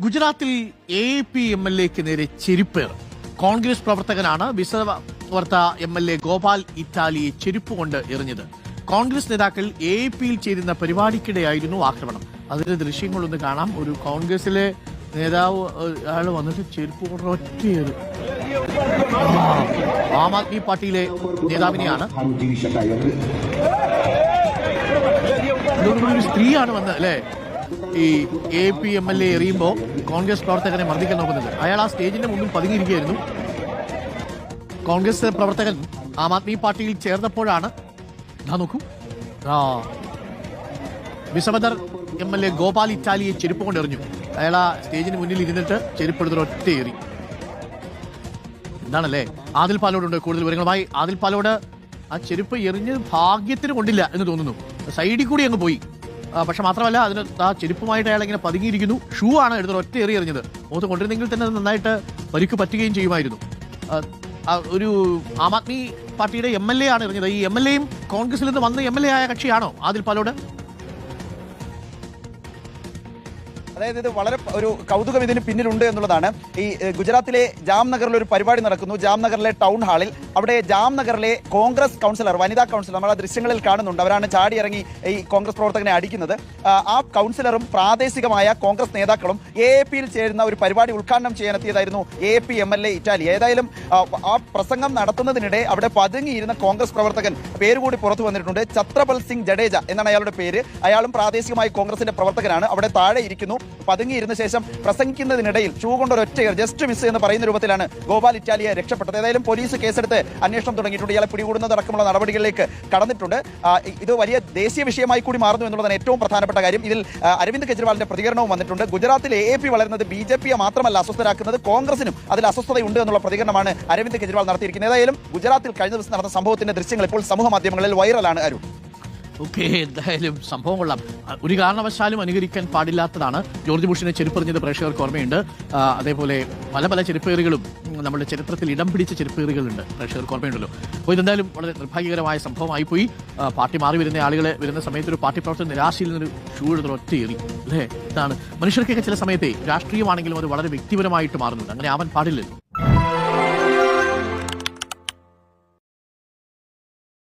ഗുജറാത്തിൽ A P M L എക്ക് നേരെ ചെരുപ്പേർ കോൺഗ്രസ് പ്രവർത്തകനാണ് വിസവർത്ത എം എൽ എ ഗോപാൽ ഇറ്റാലിയെ ചെരുപ്പ് കൊണ്ട് എറിഞ്ഞത്. കോൺഗ്രസ് നേതാക്കൾ എ പിയിൽ ചേരുന്ന പരിപാടിക്കിടെയായിരുന്നു ആക്രമണം. അതിന്റെ ദൃശ്യങ്ങളൊന്ന് കാണാം. ഒരു കോൺഗ്രസിലെ നേതാവ് അയാൾ വന്നിട്ട് ചെരുപ്പ് കൊണ്ട് ഒറ്റയേറി ആ, ആദ്മി പാർട്ടിയിലെ നേതാവിനെയാണ്. സ്ത്രീയാണ് വന്നത് അല്ലേ? ഈ A P M L A എറിയുമ്പോൾ Congress പ്രവർത്തകനെ മർദ്ദിക്കാൻ നോക്കുന്നത്. അയാൾ ആ സ്റ്റേജിന്റെ മുന്നിൽ പതുങ്ങിയിരിക്കുകയായിരുന്നു. കോൺഗ്രസ് പ്രവർത്തകൻ ആം ആദ്മി പാർട്ടിയിൽ ചേർന്നപ്പോഴാണ് ഞാൻ നോക്കൂ. ആ എം എൽ എ ഗോപാൽ ഇറ്റാലിയെ ചെരുപ്പ് കൊണ്ട് എറിഞ്ഞു. അയാൾ ആ സ്റ്റേജിന് മുന്നിൽ ഇരുന്നിട്ട് ചെരുപ്പ് എടുത്തൊരു ഒറ്റ എന്താണല്ലേ? ആദിൽ പാലോടുണ്ട് കൂടുതൽ വിവരങ്ങളുമായി. ആദിൽ പാലോട് ആ ചെരുപ്പ് എറിഞ്ഞ് ഭാഗ്യത്തിന് കൊണ്ടില്ല എന്ന് തോന്നുന്നു. സൈഡിൽ കൂടി അങ്ങ് പോയി. പക്ഷെ മാത്രമല്ല അതിന് ആ ചെരുപ്പുമായിട്ട് അയാൾ ഇങ്ങനെ പതുങ്ങിയിരിക്കുന്നു. ഷൂ ആണ് എടുത്തത് ഒറ്റ എറി എറിഞ്ഞത്. മുഖത്ത് കൊണ്ടിരുന്നെങ്കിൽ തന്നെ നന്നായിട്ട് പരിക്ക് പറ്റുകയും ചെയ്യുമായിരുന്നു. ഒരു ആം ആദ്മി പാർട്ടിയുടെ എം എൽ എ ആണ് എറിഞ്ഞത്. ഈ എം എൽ എയും കോൺഗ്രസിൽ നിന്ന് വന്ന എം എൽ എ ആയ കക്ഷിയാണോ? ആദിൽ പാലോട്? അതായത് ഇത് വളരെ ഒരു കൗതുകം ഇതിന് പിന്നിലുണ്ട് എന്നുള്ളതാണ്. ഈ ഗുജറാത്തിലെ ജാംനഗറിൽ ഒരു പരിപാടി നടക്കുന്നു. ജാംനഗറിലെ ടൗൺ ഹാളിൽ. അവിടെ ജാംനഗറിലെ കോൺഗ്രസ് കൗൺസിലർ വനിതാ കൗൺസിലർ നമ്മൾ ആ ദൃശ്യങ്ങളിൽ കാണുന്നുണ്ട്. അവരാണ് ചാടി ഇറങ്ങി ഈ കോൺഗ്രസ് പ്രവർത്തകനെ അടിക്കുന്നത്. ആ, കൗൺസിലറും പ്രാദേശികമായ കോൺഗ്രസ് നേതാക്കളും എ പിയിൽ ചേരുന്ന ഒരു പരിപാടി ഉദ്ഘാടനം ചെയ്യാനെത്തിയതായിരുന്നു A P M L A Italia. ഏതായാലും ആ പ്രസംഗം നടത്തുന്നതിനിടെ അവിടെ പതുങ്ങിയിരുന്ന കോൺഗ്രസ് പ്രവർത്തകൻ പേരുകൂടി പുറത്തു വന്നിട്ടുണ്ട്. ഛത്രപൽ സിംഗ് ജഡേജ എന്നാണ് അയാളുടെ പേര്. അയാളും പ്രാദേശികമായി കോൺഗ്രസിന്റെ പ്രവർത്തകനാണ്. അവിടെ താഴെ ഇരിക്കുന്നു. പതുങ്ങിയിരുന്ന ശേഷം പ്രസംഗിക്കുന്നതിനിടയിൽ ഷൂ കൊണ്ട് ഒരു ജസ്റ്റ് മിസ് എന്ന് പറയുന്ന രൂപത്തിലാണ് ഗോപാൽ ഇറ്റാലിയെ രക്ഷപ്പെട്ടത്. ഏതായാലും പോലീസ് കേസെടുത്ത് അന്വേഷണം തുടങ്ങിയിട്ടുണ്ട്. ഇയാളെ പിടികൂടുന്നതടക്കമുള്ള നടപടികളിലേക്ക് കടന്നിട്ടുണ്ട്. ഇത് വലിയ ദേശീയ വിഷയമായി കൂടി മാറുന്നു എന്നുള്ളതാണ് ഏറ്റവും പ്രധാനപ്പെട്ട കാര്യം. ഇതിൽ അരവിന്ദ് കെജ്രിവാളിന്റെ പ്രതികരണവും വന്നിട്ടുണ്ട്. ഗുജറാത്തിൽ എ പി വളരുന്നത് ബി ജെ പിയെ മാത്രമല്ല അസ്വസ്ഥരാക്കുന്നത് കോൺഗ്രസിനും അതിൽ അസ്വസ്ഥതയുണ്ട് എന്നുള്ള പ്രതികരണമാണ് അരവിന്ദ് കെജ്രിവാൾ നടത്തിയിരിക്കുന്നത്. ഏതായാലും ഗുജറാത്തിൽ കഴിഞ്ഞ ദിവസം നടന്ന സംഭവത്തിന്റെ ദൃശ്യങ്ങൾ ഇപ്പോൾ സമൂഹ മാധ്യമങ്ങളിൽ വൈറലാണ് അരുൺ. എന്തായാലും സംഭവം കൊള്ളാം. ഒരു കാരണവശാലും അനുകരിക്കാൻ പാടില്ലാത്തതാണ്. ജോർജ് ബുഷിനെ ചെരുപ്പെറിഞ്ഞത് പ്രേക്ഷകർക്ക് ഓർമ്മയുണ്ട്. അതേപോലെ പല പല ചെരുപ്പേറുകളും നമ്മുടെ ചരിത്രത്തിൽ ഇടം പിടിച്ച ചെരുപ്പേറുകളുണ്ട്. പ്രേക്ഷകർക്ക് ഓർമ്മയുണ്ടല്ലോ. അപ്പോൾ ഇതെന്തായാലും വളരെ നിർഭാഗ്യകരമായ സംഭവമായി പോയി പാർട്ടി മാറി വരുന്ന ആളുകളെ വരുന്ന സമയത്ത് ഒരു പാർട്ടി പ്രവർത്തകൻ നിരാശയിൽ നിന്നൊരു ഷൂ എടുത്ത് ഒറ്റയേറി. അല്ലേ? ഇതാണ്. മനുഷ്യർക്കൊക്കെ ചില സമയത്തെ രാഷ്ട്രീയമാണെങ്കിലും അത് വളരെ വ്യക്തിപരമായിട്ട് മാറുന്നുണ്ട്. അങ്ങനെ ആവാൻ പാടില്ലല്ലോ.